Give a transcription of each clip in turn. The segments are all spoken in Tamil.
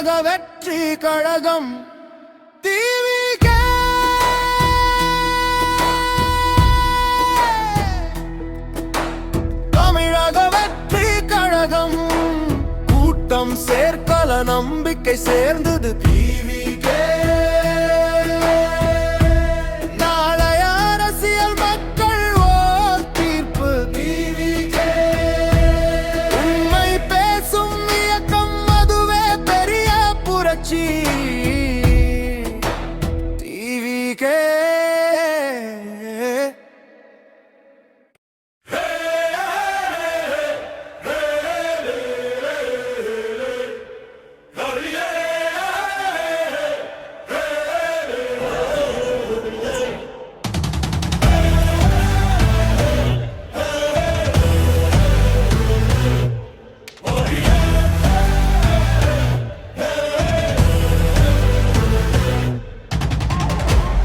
தமிழக வெற்றி கழகம். தீவிக தமிழக வெற்றி கழகம். கூட்டம் சேர்க்கல நம்பிக்கை சேர்ந்தது தீ புரட்சி டிவிகே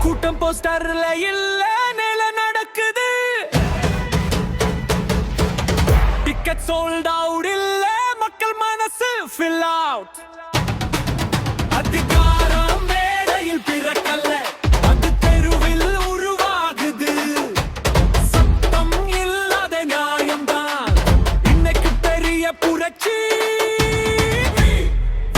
கூட்டம் போஸ்டர்ல இல்ல நில நடக்குது. டிக்கெட் சோல்ட் அவுட் இல்ல மக்கள் மனசு ஃபில் அவுட் அதிகாரம் மேடையில் பிறக்கல்ல அது தெருவில் உருவாகுது. சத்தம் இல்லாத நியாயம்தான். இன்னைக்கு பெரிய புரட்சி.